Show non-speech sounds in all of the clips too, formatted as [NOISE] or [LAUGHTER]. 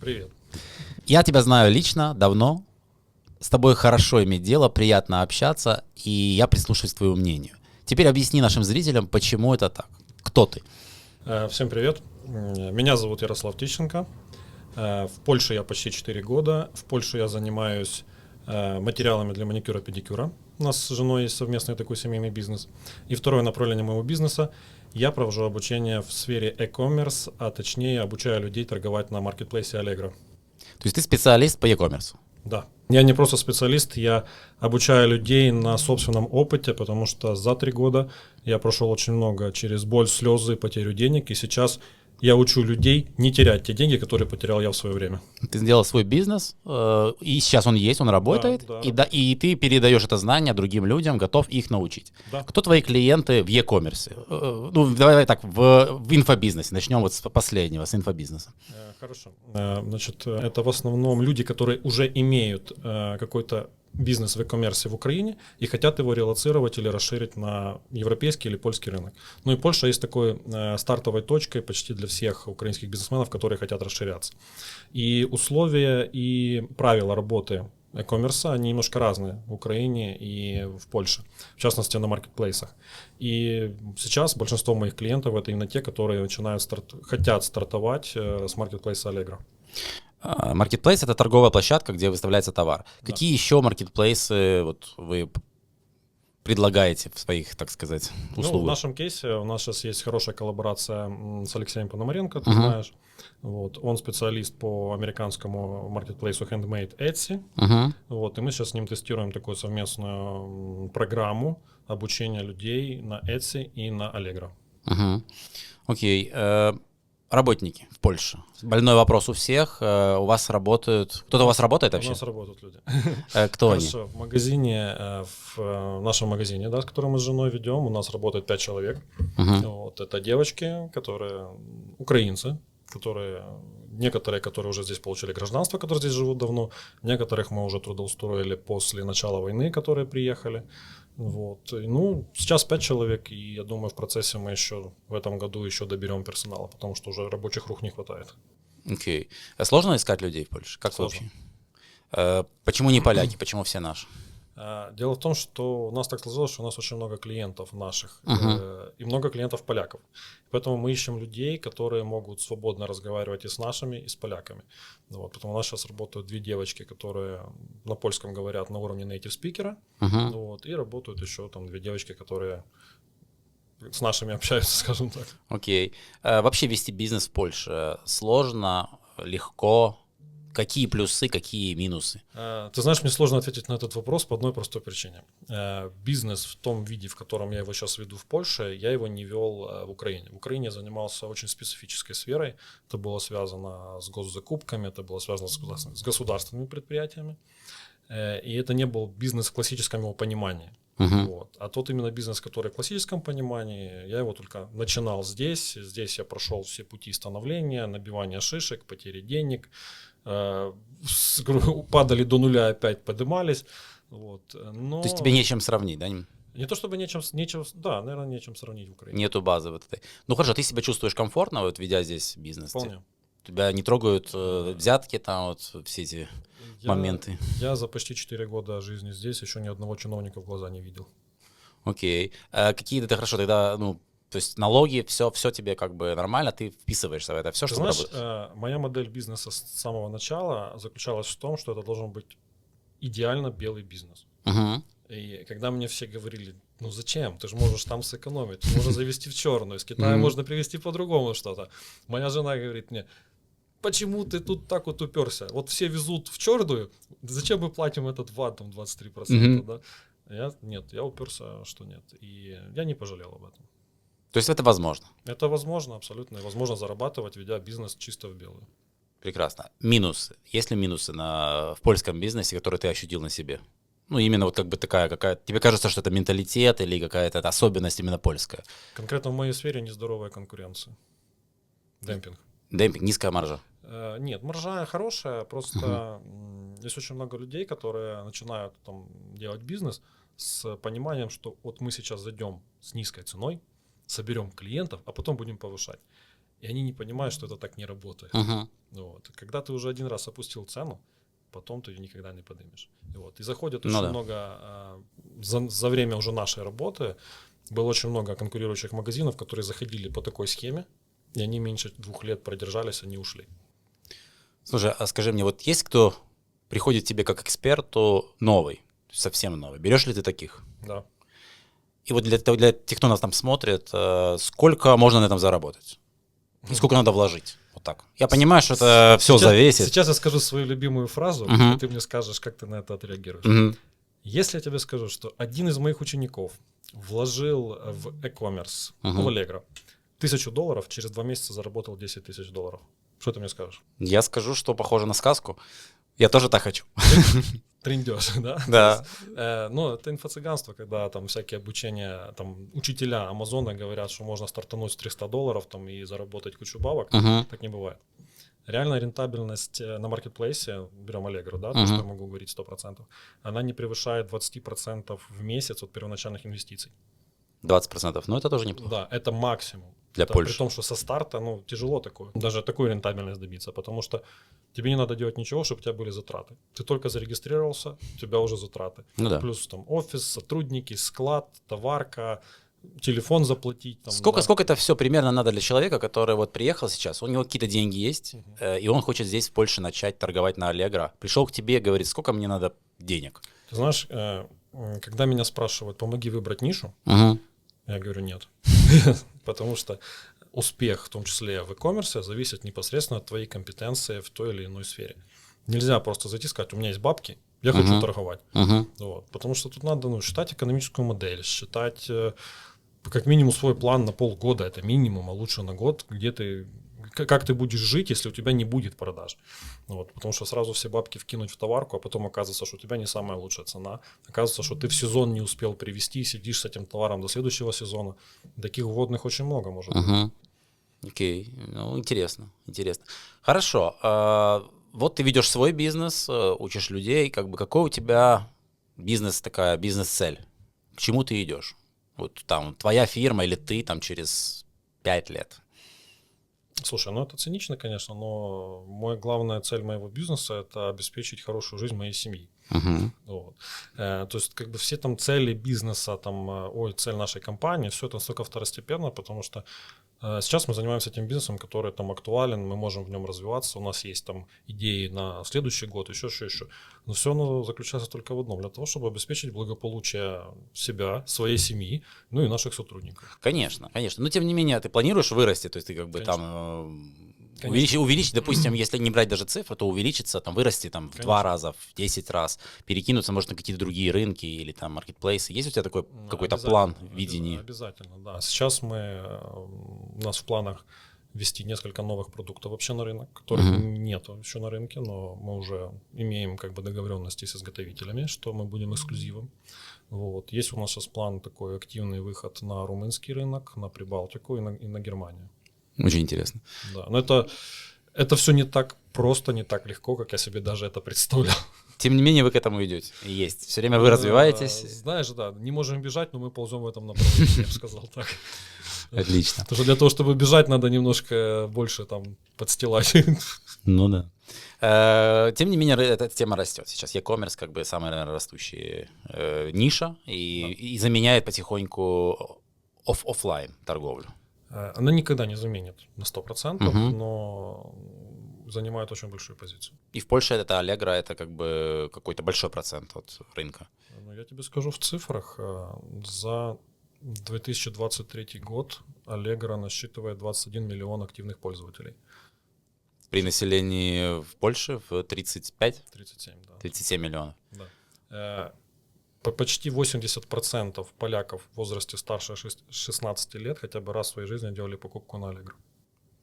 Привет. Я тебя знаю лично, давно. С тобой хорошо иметь дело, приятно общаться, и я прислушаюсь к твоему мнению. Теперь объясни нашим зрителям, почему это так. Кто ты? Э, Всем привет. Меня зовут Ярослав Тищенко. Э, В Польше я почти 4 года. В Польше я занимаюсь э, материалами для маникюра педикюра. У нас с женой есть совместный такой семейный бизнес. И второе направление моего бизнеса – я провожу обучение в сфере e-commerce, а точнее обучаю людей торговать на маркетплейсе Allegro. То есть ты специалист по e-commerce. Да. Я не просто специалист, я обучаю людей на собственном опыте, потому что за три года я прошел очень много через боль, слезы, потерю денег, и сейчас я учу людей не терять те деньги, которые потерял я в свое время. Ты сделал свой бизнес, э, и сейчас он есть, он работает, да. И, да, и ты передаешь это знание другим людям, готов их научить. Да. Кто твои клиенты в e-commerce? Э, Ну, давай так, в, в инфобизнесе. Начнем вот с последнего, с инфобизнеса. Э, Хорошо. Э, Значит, это в основном люди, которые уже имеют э, какой-то бизнес в e-commerce в Украине и хотят его релацировать или расширить на европейский или польский рынок. Ну и Польша есть такой э, стартовой точкой почти для всех украинских бизнесменов, которые хотят расширяться. И условия и правила работы e-commerce, они немножко разные в Украине и в Польше, в частности на маркетплейсах. И сейчас большинство моих клиентов это именно те, которые начинают старт, хотят стартовать э, с маркетплейса Allegro. Маркетплейс — это торговая площадка, где выставляется товар. Какие еще маркетплейсы вот, вы предлагаете в своих, так сказать, Ну, в услугах? нашем кейсе у нас сейчас есть хорошая коллаборация с Алексеем Пономаренко, ты Мгм. знаешь. Вот, он специалист по американскому маркетплейсу Handmade Etsy. Мгм. Вот, и мы сейчас с ним тестируем такую совместную программу обучения людей на Etsy и на Allegro. Окей. Э, Работники в Польше. Больной вопрос у всех. Э, У вас работают... Кто-то у вас работает У вообще? нас работают люди. [LAUGHS] Э, Кто они? Хорошо, в магазине, э, в э, нашем магазине, да, с которым мы с женой ведем, у нас работает 5 человек. Мгм. Вот, это девочки, которые украинцы, которые некоторые, которые уже здесь получили гражданство, которые здесь живут давно, некоторых мы уже трудоустроили после начала войны, которые приехали. Вот. Ну, сейчас 5 человек, и я думаю, в процессе мы еще в этом году еще доберем персонала, потому что уже рабочих рук не хватает. Окей. А Сложно искать людей в Польше? Как Сложно. вообще? Э, Почему не поляки? Почему все наши? А, Дело в том, что у нас так сложилось, что у нас очень много клиентов наших э, и много клиентов поляков. Поэтому мы ищем людей, которые могут свободно разговаривать и с нашими, и с поляками. Ну Вот, потому у нас сейчас работают две девочки, которые на польском говорят на уровне native спикера. Мгм. Вот, и работают еще там две девочки, которые с нашими [LAUGHS] общаются, скажем так. Окей. Э, Вообще вести бизнес в Польше сложно, легко? Какие плюсы, какие минусы? Э, Ты знаешь, мне сложно ответить на этот вопрос по одной простой причине. Э, Бизнес в том виде, в котором я его сейчас веду в Польше, я его не вел э, в Украине. В Украине я занимался очень специфической сферой. Это было связано с госзакупками, это было связано с государственными, предприятиями. И это не был бизнес в классическом его понимании. Мгм. Вот. А тот именно бизнес, который в классическом понимании, я его только начинал здесь. Здесь я прошел все пути становления, набивания шишек, потери денег. Э, Падали до нуля, опять поднимались. Вот. Но То есть тебе нечем сравнить, да? не то чтобы нечем, нечем, да, наверное, нечем сравнить в Украине. Нету базы вот этой. Ну хорошо, ты себя чувствуешь комфортно, вот ведя здесь бизнес? Вполне. Тебя не трогают э, взятки, там вот все эти Я- моменты? Я за почти 4 года жизни здесь еще ни одного чиновника в глаза не видел. Окей. Э, какие ты хорошо тогда, ну, то есть налоги, все, все тебе как бы нормально, ты вписываешься в это, все, Ты что знаешь, э, моя модель бизнеса с самого начала заключалась в том, что это должен быть идеально белый бизнес. Мгм. И когда мне все говорили, ну зачем, ты же можешь там сэкономить, можешь завести в черную, из Китая можно привезти по-другому что-то. Моя жена говорит мне, почему ты тут так вот уперся? Вот все везут в черную, зачем мы платим этот ват, там 23%, Мгм. да? Я, нет, я уперся, что нет. И я не пожалел об этом. То есть это возможно. Это возможно абсолютно, и возможно зарабатывать, ведя бизнес чисто в белую. Прекрасно. Минусы. Есть ли минусы на, в польском бизнесе, которые ты ощутил на себе? Ну, именно вот как бы такая какая Тебе кажется, что это менталитет или какая-то особенность именно польская? Конкретно в моей сфере нездоровая конкуренция. Демпинг. Демпинг, низкая маржа. Э, Нет, маржа хорошая, просто м, есть очень много людей, которые начинают там делать бизнес с пониманием, что вот мы сейчас зайдем с низкой ценой, соберем клиентов, а потом будем повышать. и они не понимают, что это так не работает. Мгм. Вот. Когда ты уже один раз опустил цену, потом ты ее никогда не поднимешь. И, вот. и заходит Ну очень да. много, а, за, за время уже нашей работы, было очень много конкурирующих магазинов, которые заходили по такой схеме, и они меньше двух лет продержались, они ушли. Слушай, а скажи мне, вот есть кто приходит к тебе как эксперту новый, совсем новый? Берешь ли ты таких? Да. И вот для, для тех, кто нас там смотрит, э, сколько можно на этом заработать? И сколько надо вложить? Вот так. Я понимаю, что это все Сейчас- зависит. Сейчас я скажу свою любимую фразу, Мгм. и ты мне скажешь, как ты на это отреагируешь. Мгм. Если я тебе скажу, что один из моих учеников вложил в e-commerce, Мгм. в Allegro, тысячу долларов, через два месяца заработал 10 тысяч долларов. Что ты мне скажешь? Я скажу, что похоже на сказку. Я тоже так хочу. Трендеж, [LAUGHS] да? Да. То есть, э, ну, это инфо-цыганство, когда там всякие обучения, там, учителя Амазона говорят, что можно стартануть с 300 долларов там и заработать кучу бабок. Мгм. Так не бывает. Реальная рентабельность э, на маркетплейсе, берем Allegro, да, то, Мгм. что я могу говорить 100%, она не превышает 20% в месяц от первоначальных инвестиций. 20%. Ну, это тоже неплохо. Да, это максимум. Для Это Польши. При том, что со старта, ну, тяжело такое, даже такую рентабельность добиться, потому что тебе не надо делать ничего, чтобы у тебя были затраты. Ты только зарегистрировался, у тебя уже затраты. Ну да. Плюс там офис, сотрудники, склад, товарка, телефон заплатить. Там, Сколько, да. сколько это все примерно надо для человека, который вот приехал сейчас, у него какие-то деньги есть, э, и он хочет здесь, в Польше, начать торговать на Allegro. Пришел к тебе, говорит, сколько мне надо денег? Ты знаешь, э, когда меня спрашивают, помоги выбрать нишу, Мгм. я говорю нет. [LAUGHS] Потому что успех, в том числе в e-commerce, зависит непосредственно от твоей компетенции в той или иной сфере. Нельзя просто зайти и сказать, у меня есть бабки, я хочу Мгм. торговать. Мгм. Вот. Потому что тут надо ну, считать экономическую модель, считать э, как минимум свой план на полгода, это минимум, а лучше на год, где ты как ты будешь жить, если у тебя не будет продаж. Ну Вот, потому что сразу все бабки вкинуть в товарку, а потом оказывается, что у тебя не самая лучшая цена. Оказывается, что ты в сезон не успел привезти, сидишь с этим товаром до следующего сезона. Таких вводных очень много может быть. Мгм. Окей, ну интересно, интересно. Хорошо, а, вот ты ведешь свой бизнес, э, учишь людей, как бы какой у тебя бизнес такая бизнес-цель? К чему ты идешь? Вот там твоя фирма или ты там через пять лет? Слушай, ну это цинично, конечно, но моя главная цель моего бизнеса это обеспечить хорошую жизнь моей семьи. Мгм. Вот. Э, То есть, как бы все там цели бизнеса, там, э, ой, цель нашей компании, все это настолько второстепенно, потому что сейчас мы занимаемся тем бизнесом, который там актуален, мы можем в нем развиваться, у нас есть там идеи на следующий год, еще, еще, еще. Но все оно заключается только в одном, для того, чтобы обеспечить благополучие себя, своей семьи, ну и наших сотрудников. Конечно, конечно. Но тем не менее, ты планируешь вырасти, то есть ты как бы Конечно. там э. Увеличить, увеличить, допустим, если не брать даже цифры, то увеличится, там вырасти там в два Конечно. раза, в 10 раз, перекинуться, может, на какие-то другие рынки или там маркетплейсы. Есть у тебя такой Ну, какой-то план, видение? Обязательно, да. Сейчас мы, э, у нас в планах ввести несколько новых продуктов вообще на рынок, которых Мгм. нету еще на рынке, но мы уже имеем как бы договоренности с изготовителями, что мы будем эксклюзивом. Вот. Есть у нас сейчас план такой активный выход на румынский рынок, на Прибалтику и на, и на Германию. Очень интересно. Да. Но это, это все не так просто, не так легко, как я себе даже это представлял. Тем не менее, вы к этому идете. Есть. Все время вы развиваетесь. Знаешь, да, не можем бежать, но мы ползем в этом направлении, я бы сказал так. Отлично. Потому что для того, чтобы бежать, надо немножко больше там подстилать. Ну да. Э, Тем не менее, эта тема растет. Сейчас e-commerce как бы самая, наверное, растущая э, ниша и, и заменяет потихоньку оф офлайн торговлю. Э, Она никогда не заменит на 100%, Мгм. но занимает очень большую позицию. И в Польше это Allegro, это как бы какой-то большой процент от рынка. Ну, я тебе скажу в цифрах. э, За 2023 год Allegro насчитывает 21 миллион активных пользователей. При населении в Польше в 35, 37, да. 37 миллионов. Да. По- Почти 80% поляков в возрасте старше шест- 16 лет хотя бы раз в своей жизни делали покупку на Allegro.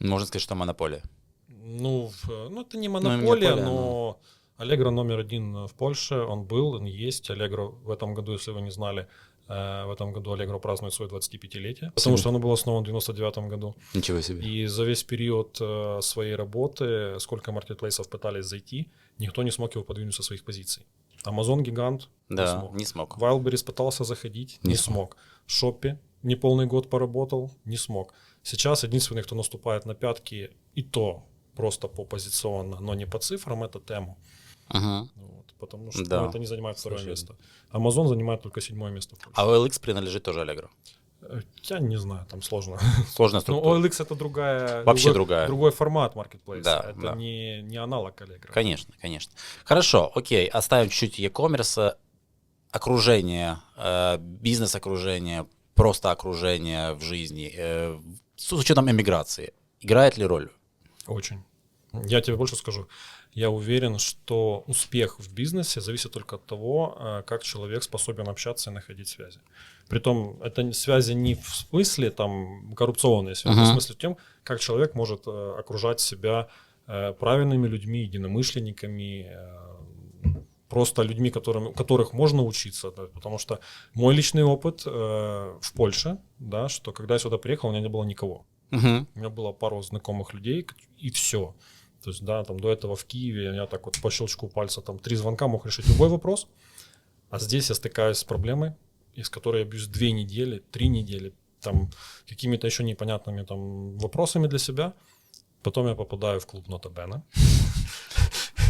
Можно сказать, что монополия. Ну, ну это не Ну, монополия, монополия, но Allegro номер один в Польше, он был, он есть. Allegro в этом году, если вы не знали, э, в этом году Allegro празднует свое 25-летие, потому что оно было основано в 99 году. Ничего себе. И за весь период э, своей работы, сколько маркетплейсов пытались зайти, никто не смог его подвинуть со своих позиций. Amazon гигант не Да, смог. не смог. Wildberries пытался заходить, Не не, смог. Шоппи неполный год поработал, не смог. Сейчас единственный, кто наступает на пятки, и то просто по позиционно, но не по цифрам, это тему. Ага. Вот, потому что Да. ну, это не занимает второе Слушай, место. Amazon занимает только седьмое место. А OLX принадлежит тоже Allegro. Э, Я не знаю, там сложно. Сложная Ну, структура. OLX это другая... Вообще другой, другая. Другой формат маркетплейса. Да, это да. Не, не аналог Allegro. Конечно, конечно. Хорошо, окей, оставим чуть-чуть e-commerce, окружение, э, бизнес-окружение, просто окружение в жизни, э, с учетом эмиграции. Играет ли роль? Очень. Я тебе больше скажу. Я уверен, что успех в бизнесе зависит только от того, э, как человек способен общаться и находить связи. Притом, это связи не в смысле там коррупционные связи, а в смысле тем, как человек может э, окружать себя э, правильными людьми, единомышленниками, просто людьми, которым, которых можно учиться. да, потому что мой личный опыт э, в Польше, да, что когда я сюда приехал, у меня не было никого. Мгм. У меня было пару знакомых людей, и все. То есть, да, там до этого в Киеве я так вот по щелчку пальца там три звонка мог решить любой вопрос. А здесь я стыкаюсь с проблемой, из которой я бьюсь две недели, три недели, там какими-то еще непонятными там вопросами для себя. Потом я попадаю в клуб Нота Бена,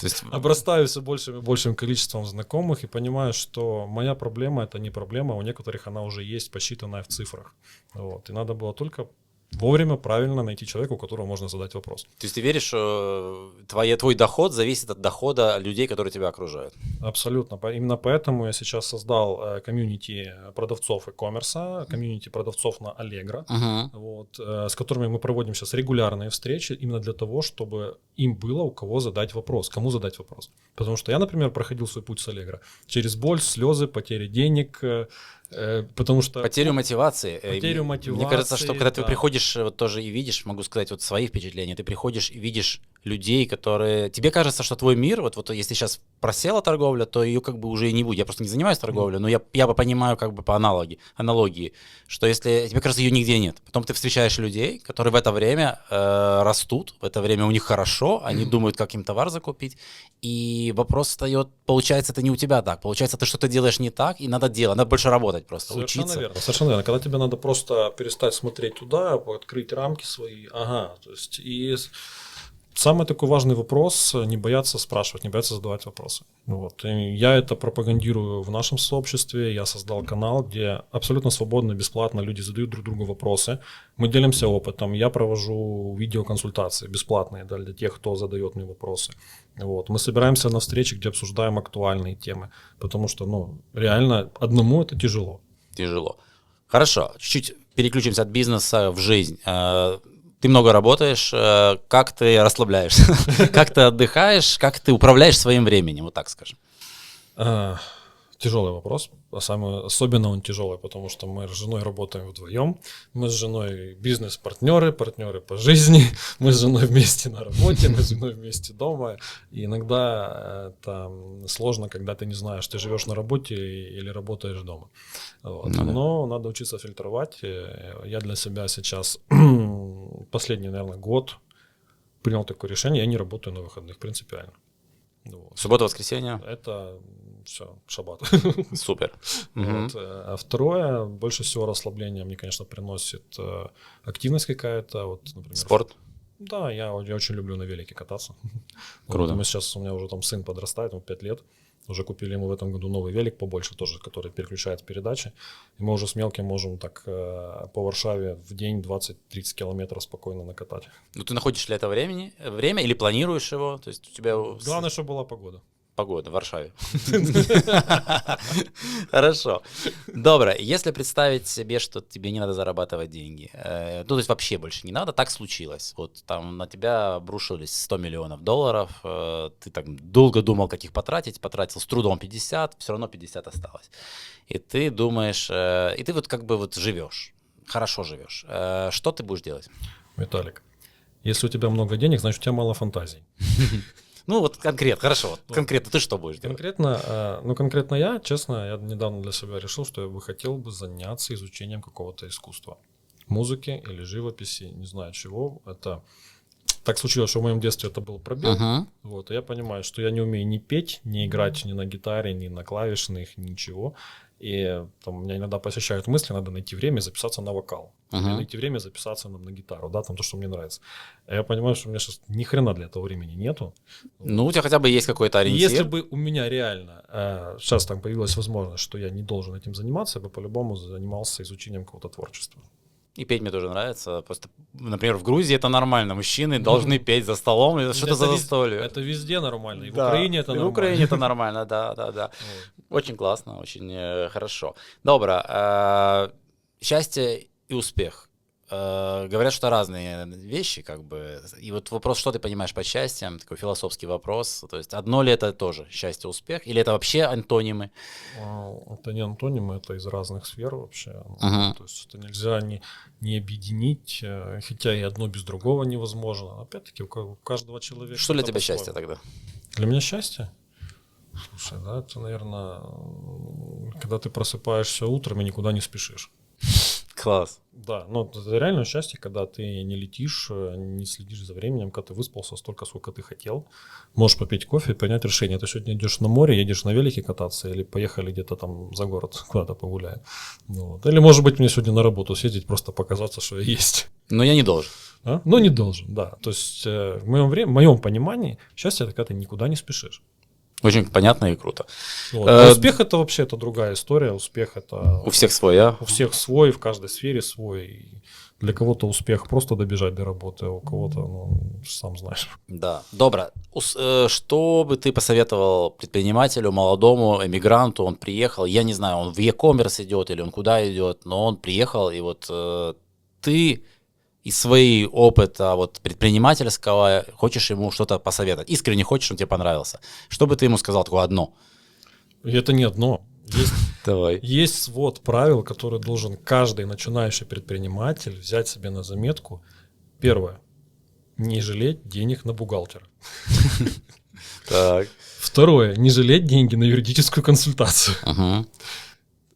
То есть, [LAUGHS] обрастаю все большим и большим количеством знакомых и понимаю, что моя проблема это не проблема, у некоторых она уже есть, посчитанная в цифрах. Вот. И надо было только вовремя правильно найти человека, у которого можно задать вопрос. то есть ты веришь, что твое, твой доход зависит от дохода людей, которые тебя окружают? Абсолютно. Именно поэтому я сейчас создал э, комьюнити продавцов e-commerce, комьюнити продавцов на Allegro, Мгм. вот, э, с которыми мы проводим сейчас регулярные встречи, именно для того, чтобы им было у кого задать вопрос, кому задать вопрос. Потому что я, например, проходил свой путь с Allegro через боль, слезы, потери денег, э, э, потому что... Потерю мотивации. Э, Потерю Мне кажется, что мотивации, когда ты да. приходишь э, вот тоже и видишь, могу сказать вот свои впечатления, ты приходишь и видишь людей, которые... Тебе кажется, что твой мир, вот, вот если сейчас просела торговля, то ее как бы уже и не будет. Я просто не занимаюсь торговлей, но я, я бы понимаю как бы по аналоги, аналогии, что если... Тебе кажется, ее нигде нет. Потом ты встречаешь людей, которые в это время э, растут, в это время у них хорошо, они думают, как им товар закупить, и вопрос встает, получается, это не у тебя так, получается, ты что-то делаешь не так, и надо делать, надо больше работать просто, Совершенно учиться. верно. Совершенно верно. Когда тебе надо просто перестать смотреть туда, открыть рамки свои, ага, то есть и самый такой важный вопрос – не бояться спрашивать, не бояться задавать вопросы. Вот. И я это пропагандирую в нашем сообществе. Я создал канал, где абсолютно свободно, бесплатно люди задают друг другу вопросы. Мы делимся опытом. Я провожу видеоконсультации бесплатные для тех, кто задает мне вопросы. Вот. Мы собираемся на встречи, где обсуждаем актуальные темы, потому что ну, реально одному это тяжело. тяжело. Хорошо, чуть-чуть переключимся от бизнеса в жизнь. Ты много работаешь, э, как ты расслабляешься, [LAUGHS] как ты отдыхаешь, как ты управляешь своим временем, вот так скажем. А, Тяжелый вопрос. А самый, особенно он тяжелый, потому что мы с женой работаем вдвоем. Мы с женой бизнес-партнеры, партнеры по жизни. [LAUGHS] Мы с женой вместе на работе, мы с женой вместе дома. И иногда это сложно, когда ты не знаешь, ты живешь на работе или работаешь дома. Вот. Ну. Но надо учиться фильтровать. Э, Я для себя сейчас последний, наверное, год принял такое решение. Я не работаю на выходных принципиально. Вот. Суббота, воскресенье, Это все, шаббат. [LAUGHS] супер. Вот, э, А второе, больше всего расслабления мне, конечно, приносит э, активность какая-то. Вот, например, Спорт. Да, я, я очень люблю на велике кататься. Круто. Вот, мы сейчас, у меня уже там сын подрастает, ему 5 лет. Уже купили ему в этом году новый велик побольше тоже, который переключает передачи. И мы уже с мелким можем так э, по Варшаве в день 20-30 километров спокойно накатать. Ну, ты находишь для этого времени, время или планируешь его? То есть у тебя Главное, чтобы была погода. Погода в Варшаве. [LAUGHS] Хорошо. Добро. Если представить себе, что тебе не надо зарабатывать деньги, э, ну, то есть вообще больше не надо, так случилось. Вот там на тебя обрушились 100 миллионов долларов, э, ты так долго думал, как их потратить, потратил с трудом 50, все равно 50 осталось. И ты думаешь, э, и ты вот как бы вот живешь, хорошо живешь. Что ты будешь делать? Виталик, если у тебя много денег, значит, у тебя мало фантазий. [LAUGHS] Ну вот конкретно, хорошо, вот конкретно ты что будешь делать? Конкретно, э, ну конкретно я, честно, я недавно для себя решил, что я бы хотел бы заняться изучением какого-то искусства. Музыки или живописи, не знаю чего. Это так случилось, что в моем детстве это был пробел. Мгм. Вот, и я понимаю, что я не умею ни петь, ни играть ни на гитаре, ни на клавишных, ничего. И там меня иногда посещают мысли, надо найти время записаться на вокал. Или найти время записаться на, на гитору, да, там то, что мне нравится. А я понимаю, что у меня сейчас ни хрена для этого времени нету. Ну, у тебя хотя бы есть какой-то ориентир. Если бы у меня реально э, сейчас там появилась возможность, что я не должен этим заниматься, я бы по-любому занимался изучением какого-то творчества. И петь мне тоже нравится. Просто, например, в Грузии это нормально. Мужчины должны петь за столом. Это что-то за застолье. Это везде нормально. И в. Украине это И нормально. В Украине это [LAUGHS] нормально, да, да, да. Очень классно, очень э, хорошо. Добро. э, счастье и успех. Э, говорят, что разные вещи, как бы. И вот вопрос, что ты понимаешь под счастьем, такой философский вопрос. То есть одно ли это тоже счастье, успех, или это вообще антонимы? А, Это не антонимы, это из разных сфер вообще. Ага. То есть это нельзя не, не объединить, э, хотя и одно без другого невозможно. Опять-таки у ка- у каждого человека. Что для тебя по-своему. счастье тогда? Для меня счастье? Слушай, да, это, наверное, когда ты просыпаешься утром и никуда не спешишь. Класс. Да, ну это реально счастье, когда ты не летишь, э, не следишь за временем, когда ты выспался столько, сколько ты хотел. Можешь попить кофе и принять решение. Ты сегодня идешь на море, едешь на велике кататься или поехали где-то там за город [LAUGHS] куда-то погуляем. Ну вот. Или, может быть, мне сегодня на работу съездить, просто показаться, что я есть. Но я не должен. А? Но не должен, да. То есть э, в моем, время, в моем понимании счастье это когда ты никуда не спешишь. Очень понятно и круто. Вот. Э, А успех это вообще это другая история. Успех это У всех своя. у всех свой, в каждой сфере свой. Для кого-то успех просто добежать до работы, а у кого-то, ну, сам знаешь. Да. Добро. Э, Что бы ты посоветовал предпринимателю, молодому эмигранту? Он приехал, я не знаю, он в e-commerce идет или он куда идет, но он приехал, и вот э, ты из своей опыта вот, предпринимательского хочешь ему что-то посоветовать. Искренне хочешь, он тебе понравился. Что бы ты ему сказал такое одно? Это не одно. Есть, [LAUGHS] Давай. есть свод правил, который должен каждый начинающий предприниматель взять себе на заметку. Первое. Не жалеть денег на бухгалтера. [LAUGHS] Так. Второе. Не жалеть деньги на юридическую консультацию.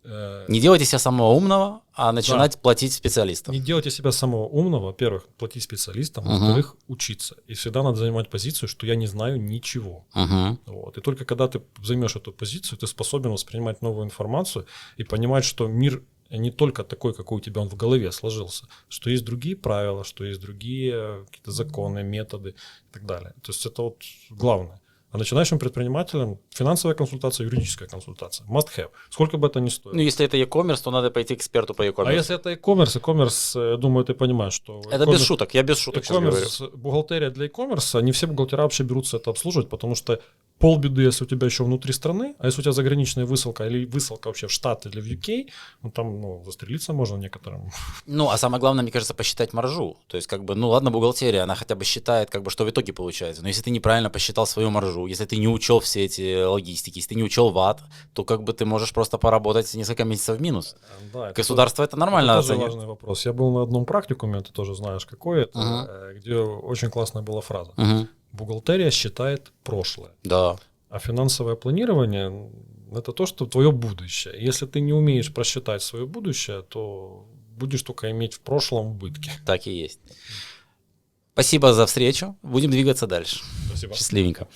Э, Не делайте себя самого умного, а начинать платить специалистам. Не делайте себя самого умного. Во-первых, платить специалистам. Мгм. Во-вторых, учиться. И всегда надо занимать позицию, что я не знаю ничего. Мгм. Вот. И только когда ты займешь эту позицию, ты способен воспринимать новую информацию и понимать, что мир не только такой, какой у тебя он в голове сложился, что есть другие правила, что есть другие какие-то законы, методы и так далее. То есть это вот главное. А начинающим предпринимателям финансовая консультация, юридическая консультация. Must have. Сколько бы это ни стоило. Ну, если это e-commerce, то надо пойти к эксперту по e-commerce. а если это e-commerce, e-commerce, э, я думаю, ты понимаешь, что... Это без шуток, я без шуток. E-commerce, бухгалтерия для e-commerce, не все бухгалтера вообще берутся это обслуживать, потому что полбеды, если у тебя еще внутри страны, а если у тебя заграничная высылка или высылка вообще в Штаты или в UK, ну там ну, застрелиться можно некоторым. Ну, а самое главное, мне кажется, посчитать маржу. То есть, как бы, ну ладно, бухгалтерия, она хотя бы считает, как бы, что в итоге получается. Но если ты неправильно посчитал свою маржу, если ты не учел все эти логистики, если ты не учел ват, то как бы ты можешь просто поработать несколько месяцев в минус. Да, это Государство это тоже- нормально это тоже важный вопрос. Я был на одном практикуме, ты тоже знаешь, какой это, э, где очень классная была фраза. Мгм. Бухгалтерия считает прошлое. Да. А финансовое планирование это то, что твое будущее. Если ты не умеешь просчитать свое будущее, то будешь только иметь в прошлом убытки. Так и есть. Спасибо за встречу. Будем двигаться дальше. Спасибо. Счастливенько.